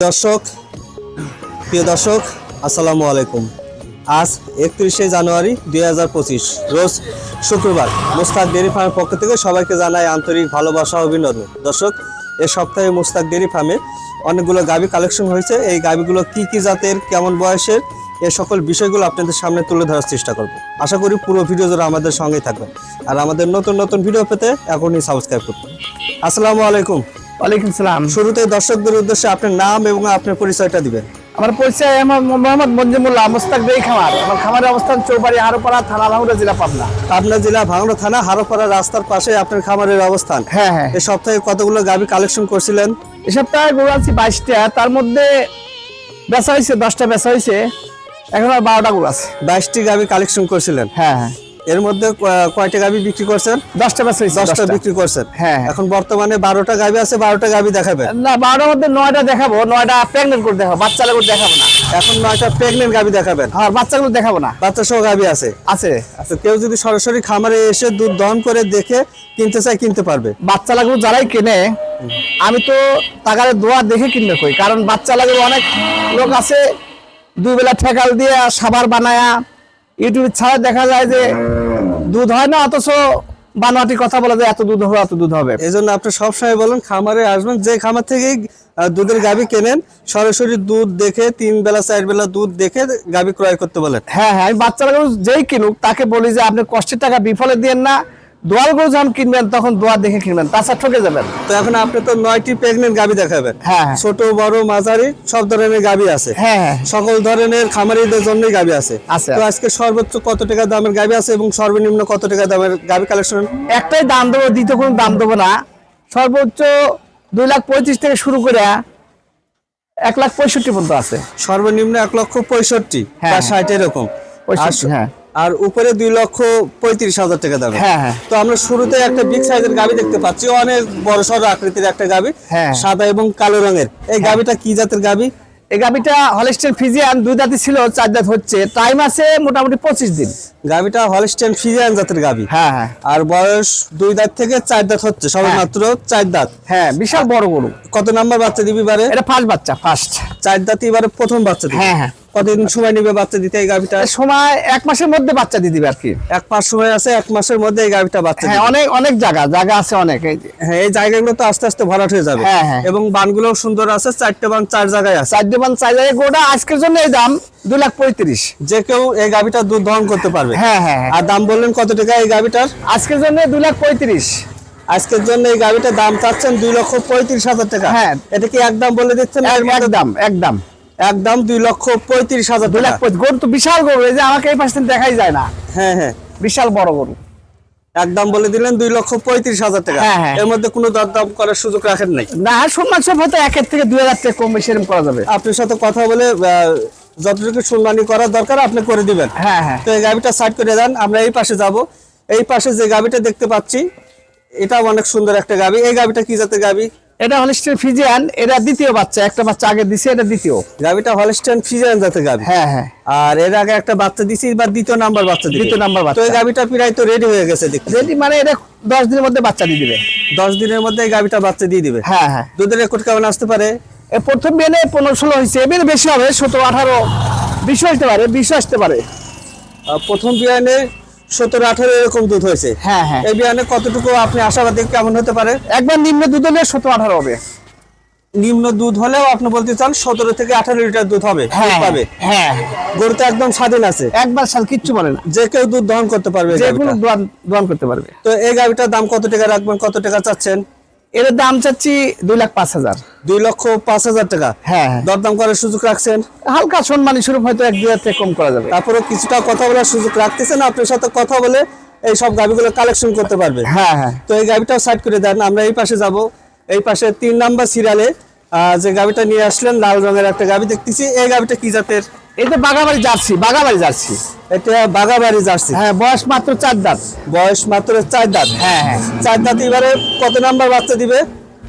দর্শক, প্রিয় দর্শক, আসসালামু আলাইকুম। আজ একত্রিশে জানুয়ারি দুই হাজার পঁচিশ, রোজ শুক্রবার মুস্তাক ডেয়ারি ফার্মের পক্ষ থেকে সবাইকে জানাই আন্তরিক ভালোবাসা অভিনন্দন। দর্শক, এ সপ্তাহে মুস্তাক ডেয়ারি ফার্মে অনেকগুলো গাবি কালেকশন হয়েছে। এই গাবিগুলো কি কি জাতের, কেমন বয়সের, এ সকল বিষয়গুলো আপনাদের সামনে তুলে ধরার চেষ্টা করব। আশা করি পুরো ভিডিও জুড়ে আমাদের সঙ্গেই থাকবেন। আর আমাদের নতুন নতুন ভিডিও পেতে এখনই সাবস্ক্রাইব করবেন আসসালামু আলাইকুম। ওয়ালাইকুম সালাম। শুরুতে দর্শকদের উদ্দেশ্যে আপনার নাম এবং আপনার পরিচয়টা দিবেন। আমার পরিচয় মোহাম্মদ মঞ্জিমুল্লাহ মোস্তাক বেই খামার। আমার খামারের অবস্থান চৌবাড়ি হারোপাড়া থানা লাহুরা জেলা পাবনা। পাবনা জেলা ভাঙড়া থানা হারোপাড়া রাস্তার পাশে আপনার খামারের অবস্থান। হ্যাঁ হ্যাঁ। এই সপ্তাহে কতগুলো গাবি কালেকশন করছিলেন? এ সপ্তাহে গরু আনছি বাইশটা তার মধ্যে বেচা হয়েছে দশটা বেচা হয়েছে। এখন আর বারোটা গরু আছে। বাইশটি গাবি কালেকশন করছিলেন। হ্যাঁ হ্যাঁ। এর মধ্যে কয়টা গাবি বিক্রি করছেন? দশটা বেচা হয়েছে দশটা বিক্রি করছেন। হ্যাঁ, হ্যাঁ। এখন বর্তমানে বারোটা গাবি আছে বারোটা গাবি দেখাবেন না বারোটার মধ্যে নয়টা দেখাবো নয়টা প্রেগনেন্ট করে দেখাবো বাচ্চা করে দেখাবো না। এখন নয়টা প্রেগনেন্ট গাবি দেখাবেন? আর বাচ্চাগুলো দেখাবো না। বাচ্চা সহ গাবি আছে? আছে। তো কেউ যদি সরাসরি খামারে এসে দুধ দহন করে দেখে কিনতে চায় কিনতে পারবে। বাচ্চা লাগবে যারাই কেনে আমি তো টাকার দোয়া দেখে কিনবে কই কারণ বাচ্চা লাগবে অনেক লোক আছে দুই বেলা ঠেকাল দিয়ে সাবার বানায়া ইউটিউব ছাড়া দেখা যায় যে দুধ হয় না অথচ বানোয়াটি কথা বলা যায় এত দুধ হবে এত দুধ হবে। এই জন্য আপনি সবসময় বলেন খামারে আসবেন যে খামার থেকেই দুধের গাবি কেনেন সরাসরি দুধ দেখে তিন বেলা চার বেলা দুধ দেখে গাবি ক্রয় করতে বলেন। হ্যাঁ হ্যাঁ আমি বাচ্চারা যেই কিনুক তাকে বলি যে আপনি কষ্টের টাকা বিফলে দিয়েন না যখন কিনবেন তখন দোয়া দেখে কিনবেন তাছাড়া ঠকে যাবেন। তো এখন আপনি তো নয়টি প্রেগনেন্ট গাবি দেখাবেন। হ্যাঁ হ্যাঁ। ছোট বড় মাঝারি সব ধরনের গাবি আছে। হ্যাঁ হ্যাঁ। সকল ধরনের খামারিদের জন্যই গাবি আছে। তো আজকে সর্বোচ্চ কত টাকা দামের গাবি আছে এবং সর্বনিম্ন কত টাকা দামের গাবি কালেকশন একটাই দাম দেবো দ্বিতীয় কোনো দাম দেবো না। সর্বোচ্চ দুই লাখ পঁয়ত্রিশ থেকে শুরু করে এক লাখ পঁয়ষট্টি পর্যন্ত আছে। সর্বনিম্ন এক লক্ষ পঁয়ষট্টি হ্যাঁ, বা হ্যাঁ। ষাট এরকম। পঁয়ষট্টি, হ্যাঁ। আর উপরে দুই লক্ষ পঁয়ত্রিশ হাজার টাকা দাম। হ্যাঁ, হ্যাঁ। তো আমরা শুরুতে একটা বিগ সাইজের গাবি দেখতে পাচ্ছি। অনেক বড় সড় আকৃতির একটা গাবি। হ্যাঁ। সাদা এবং কালো রঙের। এই গাবিটা কি জাতের গাবি? এই গাবিটা হলিস্টেন ফিজিয়ান দুই দাঁতি ছিল চার দাঁত হচ্ছে। টাইম আছে মোটামুটি পঁচিশ দিন। গাবিটা হলস্টেন ফিজিয়ান জাতের গাবি। হ্যাঁ হ্যাঁ। আর বয়স দুই দাঁত থেকে চার দাঁত হচ্ছে। সবে মাত্র চার দাঁত। হ্যাঁ বিশাল বড় গরু। কত নাম্বার বাচ্চা দিবি বারে এটা ফার্স্ট বাচ্চা ফার্স্ট চার দাঁত এবারে প্রথম বাচ্চা হ্যাঁ, হ্যাঁ। কতদিন সময় নিবে বাচ্চা দিতে এই গাবিটা সময় এক মাসের মধ্যে বাচ্চা দিয়ে দিবে আর কি। এক মাস সময় আছে এক মাসের মধ্যে এই গাবিটা বাচ্চা হ্যাঁ অনেক অনেক জায়গা জায়গা আছে অনেক হ্যাঁ এই জায়গাগুলো তো আস্তে আস্তে ভরাট হয়ে যাবে। হ্যাঁ, হ্যাঁ। এবং বানগুলো সুন্দর আছে চারটে বান চার জায়গায় আছে। চার দিন চার জায়গায় গোটা আজকের জন্য এই দাম দুই লাখ পঁয়ত্রিশ। যে কেউ এই গাবিটা দুধ দহন করতে পারবে। হ্যাঁ হ্যাঁ হ্যাঁ। আর দাম বললেন কত টাকা এই গাবিটার আজকের জন্য দুই লাখ পঁয়ত্রিশ। আজকের জন্য এই গাবিটার দাম চাচ্ছেন দুই লক্ষ পঁয়ত্রিশ হাজার টাকা। হ্যাঁ। এটা কি একদম বলে দিচ্ছেন? এর মধ্যে একদম। একদম দুই লক্ষ পঁয়ত্রিশ হাজার দুই লাখ গরু তো বিশাল গরু এই যে আমাকে এই পাশে দেখাই যায় না। হ্যাঁ হ্যাঁ। বিশাল বড় গরু। একদম বলে দিলেন দুই লক্ষ পঁয়ত্রিশ হাজার টাকা। হ্যাঁ, হ্যাঁ। এর মধ্যে কোনো দরদাম করার সুযোগ রাখেন নাই? না সম্মান সব হয়তো একের থেকে দুই হাজার টাকা কম বেশি এরকম করা যাবে। আপনার সাথে কথা বলে যতটুকু সম্মানী করার দরকার আপনি করে দিবেন। হ্যাঁ হ্যাঁ। তো এই গাবিটা সাইড করে দেন আমরা এই পাশে যাব। এই পাশে যে গাবিটা দেখতে পাচ্ছি এটা অনেক সুন্দর একটা গাবি এই গাবিটা কি জাতের গাবি এটা হলিস্টের ফিজিয়ান এটা দ্বিতীয় বাচ্চা একটা বাচ্চা আগে দিছে এটা দ্বিতীয়। গাবিটা হলস্টেন ফিজিয়ান জাতের গাবি হ্যাঁ হ্যাঁ। আর এর আগে একটা বাচ্চা দিছি বা দ্বিতীয় নাম্বার বাচ্চা দিবে। দ্বিতীয় নাম্বার তো বাচ্চা। এই গাবিটা প্রায় তো রেডি হয়ে গেছে দেখতে। যেটি মানে এটা দশ দিনের মধ্যে বাচ্চা দিয়ে দিবে। দশ দিনের মধ্যে এই গাবিটা বাচ্চা দিয়ে দিবে। হ্যাঁ হ্যাঁ। দুধের রেকর্ড কেমন আসতে পারে? এ প্রথম বিয়ানে পনেরো ষোলো হয়েছে এবার বেশি হবে সতেরো আঠারো বিশ আসতে পারে বিশ আসতে পারে। প্রথম বিয়ানে সতেরো আঠারো এরকম দুধ হয়েছে। হ্যাঁ হ্যাঁ। এই বিয়ানে কতটুকু আপনি আশাবাদী? কেমন হতে পারে? একবার নিম্ন দুধ হলে সতেরো আঠারো হবে। নিম্ন দুধ হলেও আপনি বলতে চান সতেরো থেকে আঠারো লিটার দুধ হবে দুধ পাবে। হ্যাঁ। গরু তো একদম স্বাধীন আছে। একবার সাল কিচ্ছু বলে না। যে কেউ দুধ দহন করতে পারবে যে কোনো দোয়ান করতে পারবে। তো এই গাড়িটার দাম কত টাকা রাখবেন কত টাকা চাচ্ছেন? এর দাম চাচ্ছি দুই লাখ পাঁচ হাজার। দুই লক্ষ পাঁচ হাজার টাকা? হ্যাঁ হ্যাঁ। দরদাম করার সুযোগ রাখছেন? হালকা সম্মানী স্বরূপ হয়তো এক দুই হাজার কম করা যাবে। তারপরে কিছুটা কথা বলার সুযোগ রাখতেছেন আপনার সাথে কথা বলে এই সব গাভিগুলো কালেকশন করতে পারবে হ্যাঁ হ্যাঁ। তো এই গাভিটাও সাইড করে দেন আমরা এই পাশে যাব। এই পাশে তিন নাম্বার সিরিয়ালে যে গাভিটা নিয়ে আসলেন লাল রঙের একটা গাভি দেখতেছি। এই গাভিটা কি জাতের? এটা বাগাবাড়ি জার্সি বাগাবাড়ি জার্সি। এটা বাগাবাড়ি জার্সি। হ্যাঁ বয়স মাত্র চার দাঁত। বয়স মাত্র চার দাঁত। হ্যাঁ হ্যাঁ। চার দাঁত এবারে কত নাম্বার বাচ্চা দিবে?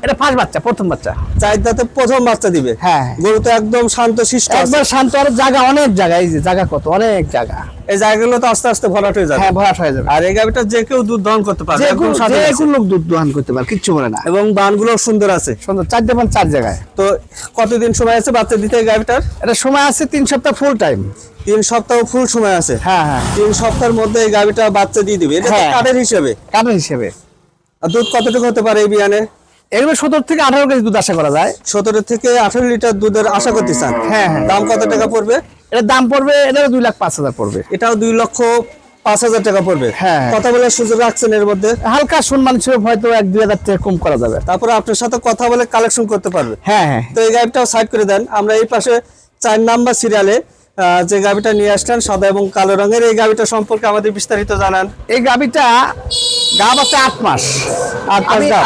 এটা ফার্স্ট বাচ্চা প্রথম বাচ্চা। চার প্রথম বাচ্চা দিবে? হ্যাঁ। গরু তো একদম শান্ত শিষ্ট একবার শান্ত আর জায়গা অনেক জায়গা এই যে জায়গা কত অনেক জায়গা এই জায়গাগুলো তো আস্তে আস্তে ভরাট হয়ে যাবে। হ্যাঁ ভরাট হয়ে যাবে। আর এই গাভিটা যে কেউ দুধ দহন করতে পারবে যে একদম স্বাধীন যে। কোনো লোক দুধ দোহান করতে পারে কিচ্ছু বলে না। এবং বানগুলো সুন্দর আছে। সুন্দর চারটে পান চার জায়গায়। তো কতদিন সময় আছে বাচ্চা দিতে এই গাভিটার? এটা সময় আছে তিন সপ্তাহ ফুল টাইম তিন সপ্তাহ ফুল সময় আছে। হ্যাঁ হ্যাঁ। তিন সপ্তাহের মধ্যে এই গাভিটা বাচ্চা দিয়ে দিবে। এটা হ্যাঁ। কাঠের হিসেবে। কারণ হিসেবে। আর দুধ কতটুকু হতে পারে এই বিয়ানে? এগুলো সতেরো থেকে আঠারো কেজি দুধ আশা করা যায়। সতেরো থেকে আঠারো লিটার দুধের আশা করতে চান? হ্যাঁ, হ্যাঁ। দাম কত টাকা পড়বে? এটার দাম পড়বে এটা দুই লাখ পাঁচ হাজার পড়বে। এটাও দুই লক্ষ পাঁচ হাজার টাকা পড়বে। হ্যাঁ। কথা বলে সুযোগ রাখছেন এর মধ্যে? হালকা সম্মান ছিল হয়তো এক দুই হাজার টাকা কম করা যাবে। তারপরে আপনার সাথে কথা বলে কালেকশন করতে পারবে। হ্যাঁ হ্যাঁ। তো এই গাড়িটাও সাইড করে দেন। আমরা এই পাশে চার নাম্বার সিরিয়ালে যে গাড়িটা নিয়ে আসলেন সাদা এবং কালো রঙের এই গাড়িটা সম্পর্কে আমাদের বিস্তারিত জানান। এই গাবিটা গা বাচ্চা আট মাস।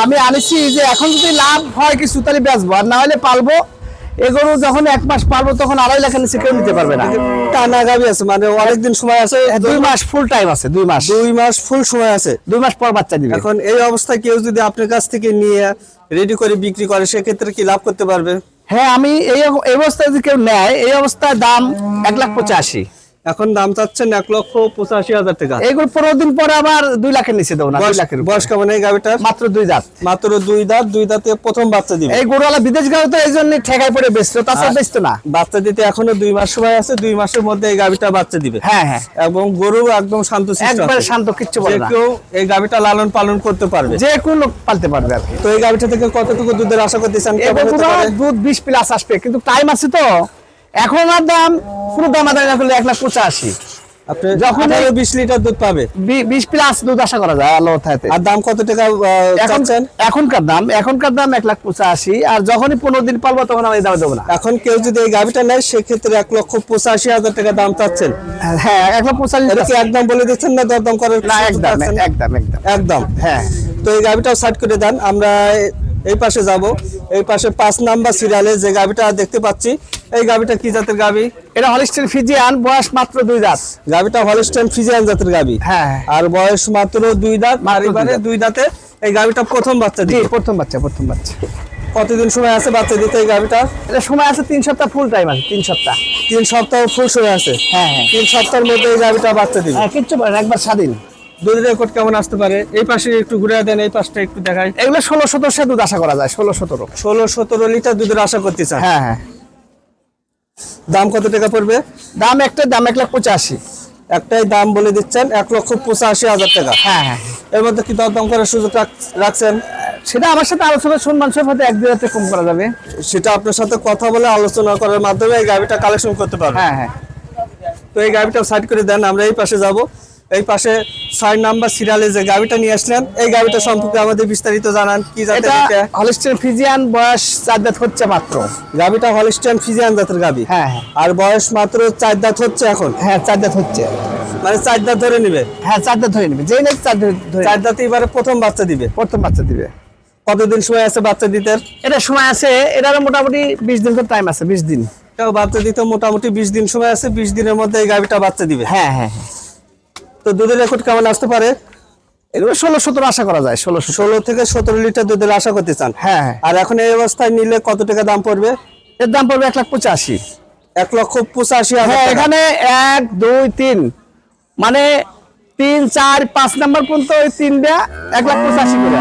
আমি। আনিছি যে এখন যদি লাভ হয় কিছু তাহলে বেচবো। আর না হলে পালবো। এগুলো যখন এক মাস পালবো তখন আড়াই লাখ নিচে কেউ নিতে পারবে না। টানা গাবি আছে মানে অনেকদিন সময় আছে দুই মাস ফুল টাইম আছে দুই মাস। দুই মাস ফুল সময় আছে। দুই মাস পর বাচ্চা দিবে। এখন এই অবস্থায় কেউ যদি আপনার কাছ থেকে নিয়ে রেডি করে বিক্রি করে সেক্ষেত্রে কি লাভ করতে পারবে? হ্যাঁ আমি এই অবস্থায় যদি কেউ নেয় এই অবস্থায় দাম এক লাখ পঁচাশি। এখন দাম চাচ্ছেন এক লক্ষ পঁচাশি হাজার টাকা। এইগুলো পনেরো দিন পরে আবার দুই লাখের নিচে দেবো না দুই লাখের বয়স কেমন এই গাবিটার মাত্র দুই দাঁত। মাত্র দুই দাঁত দুই দাঁতে প্রথম বাচ্চা দিবে। এই গরুওয়ালা বিদেশ গেলে তো এই জন্য ঠেকাই পড়ে বেচতো তাছাড়া বেচতো না। বাচ্চা দিতে এখনও দুই মাস সময় আছে দুই মাসের মধ্যে এই গাবিটা বাচ্চা দিবে। হ্যাঁ হ্যাঁ। এবং গরু একদম শান্ত একবারে শান্ত কিচ্ছু বলে না। কেউ এই গাবিটা লালন পালন করতে পারবে। যে কোনো লোক পালতে পারবে আর কি। তো এই গাবিটা থেকে কতটুকু দুধের আশা করতেছেন? পারে? দুধ বিশ প্লাস আসবে কিন্তু টাইম আছে তো। এখন আর দাম পুরো দাম আদায় করলে এক লাখ পঁচাশি। যখন বিশ লিটার দুধ পাবে? বিশ প্লাস দুধ আশা করা যায় আল্লাহ থাকতে আর দাম কত টাকা এখন চাচ্ছেন? এখনকার দাম এখনকার দাম এক লাখ পঁচাশি। আর যখনই পনেরো দিন পালবো তখন আমি দাম দেবো না। এখন কেউ যদি এই গাবিটা নেয় সেক্ষেত্রে এক লক্ষ পঁচাশি হাজার টাকা দাম চাচ্ছেন। হ্যাঁ এক লাখ পঁচাশি একদম বলে দিচ্ছেন না দরদাম করার না একদম একদম একদম। একদম। হ্যাঁ। তো এই গাবিটাও সাইড করে দেন। আমরা এই পাশে যাব। এই পাশে পাঁচ নাম্বার সিরিয়ালে যে গাবিটা দেখতে পাচ্ছি এই গাবিটা কি জাতের গাবি এটা হলিস্টেন ফিজিয়ান বয়স মাত্র দুই দাঁত। গাবিটা হলস্টেন ফিজিয়ান জাতের গাবি হ্যাঁ আর বয়স মাত্র দুই দাঁত দুই এবারে দুই দাঁতে। এই গাবিটা প্রথম বাচ্চা দিবে। প্রথম বাচ্চা প্রথম বাচ্চা। কতদিন সময় আছে বাচ্চা দিতে এই গাবিটা এটা সময় আছে তিন সপ্তাহ ফুল টাইম আছে তিন সপ্তাহ। তিন সপ্তাহ ফুল সময় আছে? হ্যাঁ হ্যাঁ। তিন সপ্তাহের মধ্যে এই গাবিটা বাচ্চা দিবে। হ্যাঁ কিচ্ছু পারে একবার স্বাধীন। দুধের রেকর্ড কেমন আসতে পারে? এই পাশে একটু ঘুরে দেন এই পাশটা একটু দেখাই। এগুলো ষোলো সতেরো দুধ আশা করা যায় ষোলো সতেরো। ষোলো সতেরো লিটার দুধের আশা করতে চান? হ্যাঁ হ্যাঁ। দাম কত টাকা পড়বে? দাম একটা দাম এক লাখ পঁচাশি। একটাই দাম বলে দিচ্ছেন এক লক্ষ পঁচাশি হাজার টাকা। হ্যাঁ হ্যাঁ এর মধ্যে কি দরদাম করার সুযোগ রাখছেন? সেটা আমার সাথে আলোচনা সম্মান সব হয়তো এক দুই কম করা যাবে। সেটা আপনার সাথে কথা বলে আলোচনা করার মাধ্যমে এই গাড়িটা কালেকশন করতে পারবেন। হ্যাঁ হ্যাঁ। তো এই গাড়িটা সাইড করে দেন আমরা এই পাশে যাব। এই পাশে ছয় নাম্বার সিরিয়ালে যে গাড়িটা নিয়ে আসলেন এই গাড়িটা সম্পর্কে আমাদের বিস্তারিত জানান কি জাতের এটা এটা হলিস্টেন ফিজিয়ান বয়স চার দাঁত হচ্ছে মাত্র। গাড়িটা হলিস্টান ফিজিয়ান জাতের গাবি? হ্যাঁ হ্যাঁ। আর বয়স মাত্র চার দাঁত হচ্ছে এখন? হ্যাঁ চার দাঁত হচ্ছে। মানে চার দাঁত ধরে নিবে? হ্যাঁ চার দাঁত ধরে নেবে। যেই নাকি চার দাঁত ধরে চার দাঁতে এবারে প্রথম বাচ্চা দিবে। প্রথম বাচ্চা দিবে। কতদিন সময় আছে বাচ্চা দিতে? এটা সময় আছে এটার মোটামুটি বিশ দিন তো টাইম আছে বিশ দিন। বাচ্চা দিতে মোটামুটি বিশ দিন সময় আছে বিশ দিনের মধ্যে এই গাড়িটা বাচ্চা দিবে। হ্যাঁ হ্যাঁ হ্যাঁ। তো দুধের রেকর্ড কেমন আসতে পারে? এগুলো ষোলো সতেরো আশা করা যায় ষোলো ষোলো থেকে সতেরো লিটার দুধের আশা করতে চান? হ্যাঁ হ্যাঁ। আর এখন এই অবস্থায় নিলে কত টাকা দাম পড়বে? এর দাম পড়বে এক লাখ পঁচাশি। এক লক্ষ পঁচাশি হ্যাঁ এখানে এক দুই তিন। মানে তিন চার পাঁচ নাম্বার পর্যন্ত ওই তিনটা এক লাখ পঁচাশি করে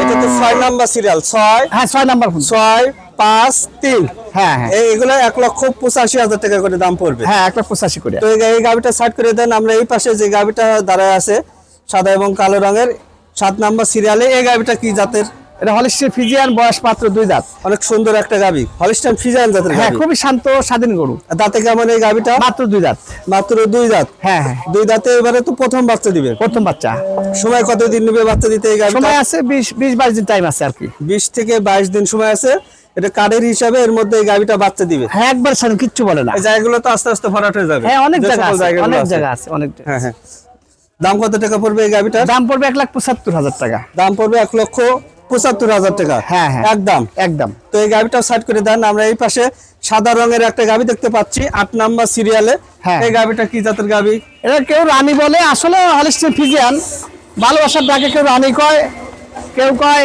এটা তো ছয় নাম্বার সিরিয়াল ছয়? হ্যাঁ ছয় নাম্বার ছয় পাঁচ তিন। হ্যাঁ হ্যাঁ। এই- এগুলো এক লক্ষ পঁচাশি হাজার টাকা করে দাম পড়বে। হ্যাঁ এক লাখ পঁচাশি করে। তো এই গা- এই গাভিটা সাইড করে দেন আমরা এই পাশে যে গাভিটা দাঁড়ায় আছে সাদা এবং কালো রঙের সাত নাম্বার সিরিয়ালে এই গাভিটা কি জাতের? এটা হলিস্টের ফিজিয়ান বয়স মাত্র দুই দাঁত। অনেক সুন্দর একটা হলিস্টান ফিজান জাতের হ্যাঁ খুবই শান্ত স্বাধীন গরু। দাঁতে কেমন এই গাভিটা মাত্র দুই দাঁত। মাত্র দুই দাঁত। হ্যাঁ হ্যাঁ দুই দাঁতে এবারে তো প্রথম বাচ্চা দিবে। প্রথম বাচ্চা। সময় কতদিন নেবে বাচ্চা দিতে এই গাভিটা সময় আছে বিশ বিশ বাইশ দিন টাইম আছে আর কি। বিশ থেকে বাইশ দিন সময় আছে। এটা কার্ডের হিসাবে এর মধ্যে এই গাভিটা বাচ্চা দিবে। হ্যাঁ একবার স্বাধীন কিচ্ছু বলে না। এই জায়গাগুলো তো আস্তে আস্তে ভরাট হয়ে যাবে। হ্যাঁ অনেক জায়গা আছে অনেক জায়গা আছে অনেক হ্যাঁ হ্যাঁ। দাম কত টাকা পড়বে এই গাভিটার? দাম পড়বে এক লাখ পঁচাত্তর হাজার টাকা। দাম পড়বে এক লক্ষ পঁচাত্তর হাজার টাকা। হ্যাঁ, হ্যাঁ। একদম। একদম। তো এই গাভিটা সাইড করে দেন আমরা এই পাশে সাদা রঙের একটা গাভি দেখতে পাচ্ছি আট নাম্বার সিরিয়ালে। হ্যাঁ। এই গাভিটা কি জাতের গাভি? এটা কেউ রানী বলে আসলে হলিস্টের ফিজিয়ান। ভালোবাসার ডাকে কেউ রানী কয় কেউ কয়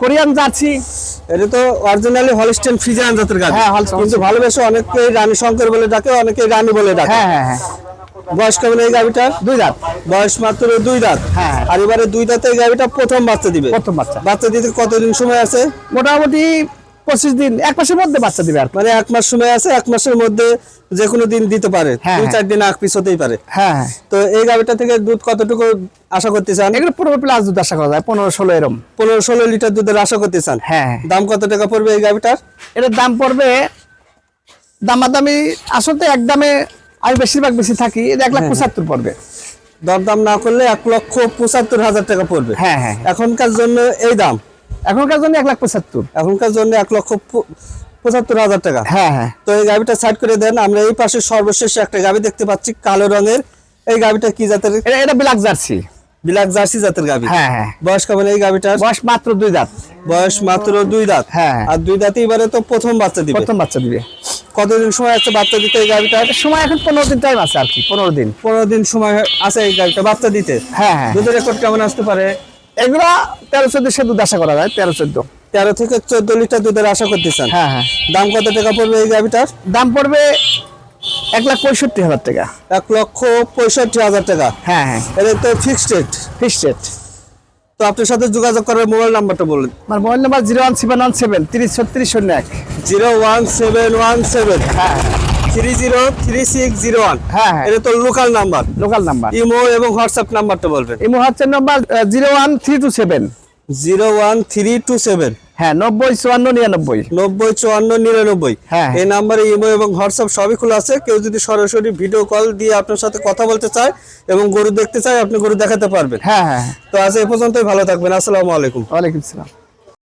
কোরিয়ান জার্সি। এটা তো অরিজিনালি হলস্টেন ফ্রিজিয়ান জাতের গাছ হ্যাঁ। কিন্তু ভালোবেসে অনেকেই রানী শঙ্কর বলে ডাকে অনেকেই রানী বলে ডাকে। হ্যাঁ হ্যাঁ হ্যাঁ। বয়স কেমন এই গাভিটার? দুই দাঁত। বয়স মাত্র দুই দাঁত। হ্যাঁ। আর এবারে দুই এই গাভীটা প্রথম বাচ্চা দিবে। প্রথম বাচ্চা। বাচ্চা দিতে কতদিন সময় আছে? মোটামুটি পঁচিশ দিন এক মাসের মধ্যে বাচ্চা দিবে আর মানে এক মাস সময় আছে এক মাসের মধ্যে যে কোনো দিন দিতে পারে। হ্যাঁ, দুই হ্যাঁ। চার দিন আগ পিছ হতেই পারে। হ্যাঁ হ্যাঁ। তো এই গাভীটা থেকে দুধ কতটুকু আশা করতে চান? এগুলো পনেরো প্লাস দুধ আশা করা যায় পনেরো ষোলো এরম। পনেরো ষোলো লিটার দুধের আশা করতে চান? হ্যাঁ দাম কত টাকা পড়বে এই গাভীটার? এটার দাম পড়বে দামাদামি আসলে এক দামে আমি বেশিরভাগ বেশি থাকি এটা এক লাখ পঁচাত্তর পড়বে। দরদাম না করলে এক লক্ষ পঁচাত্তর হাজার টাকা পড়বে। হ্যাঁ হ্যাঁ। এখনকার জন্য এই দাম। এখনকার জন্য এক লাখ পঁচাত্তর। এখনকার জন্য এক লক্ষ পঁচাত্তর হাজার টাকা। হ্যাঁ হ্যাঁ। তো এই গাভিটা সাইড করে দেন আমরা এই পাশে সর্বশেষ একটা গাভি দেখতে পাচ্ছি কালো রঙের। এই গাভিটা কি জাতের? এটা ব্ল্যাক জার্সি ব্ল্যাক জার্সি জাতের হ্যাঁ হ্যাঁ। বয়স কেমন এই বয়স মাত্র দুই দাঁত। বয়স মাত্র দুই দাঁত। হ্যাঁ। আর দুই দাঁতে এবারে তো প্রথম বাচ্চা দিবে। প্রথম বাচ্চা দিবে। কতদিন সময় আছে বাচ্চা দিতে এই গাভিটার সময় এখন পনেরো দিন টাইম আছে আর কি পনেরো দিন। পনেরো দিন সময় আছে এই গাভিটা বাচ্চা দিতে। হ্যাঁ হ্যাঁ। দুধের রেকর্ড কেমন আসতে পারে? এগুলা তেরো চোদ্দ সে দুধ আশা করা যায় তেরো চোদ্দ। তেরো থেকে চোদ্দ লিটার দুধের আশা করতেছেন? হ্যাঁ হ্যাঁ। দাম কত টাকা পড়বে এই গাভিটার? দাম পড়বে এক লাখ পঁয়ষট্টি হাজার টাকা। এক লক্ষ পঁয়ষট্টি হাজার টাকা? হ্যাঁ হ্যাঁ। এটা তো ফিক্সড রেট ফিক্সড রেট তো আপনার সাথে যোগাযোগ করার মোবাইল নাম্বারটা বলুন। আমার mobile number zero one seven one seven তিরিশ ছত্রিশ শূন্য এক। Zero one seven one seven. হ্যাঁ। Three zero three six zero one হ্যাঁ হ্যাঁ। এটা তো local number local number imo এবং হোয়াটসঅ্যাপ নাম্বারটা বলবেন। এই মুহূর্তে number zero one three two seven zero one three two seven হ্যাঁ নব্বই চুয়ান্ন নিরানব্বই। নব্বই চুয়ান্ন নিরানব্বই। হ্যাঁ। এই নাম্বারে ইমো এবং হোয়াটসঅ্যাপ সবই খোলা আছে। কেউ যদি সরাসরি ভিডিও কল দিয়ে আপনার সাথে কথা বলতে চায় এবং গরু দেখতে চায় আপনি গরু দেখাতে পারবেন। হ্যাঁ হ্যাঁ তো আজ এ পর্যন্তই ভালো থাকবেন। আসসালামু আলাইকুম। ওয়ালাইকুম সালাম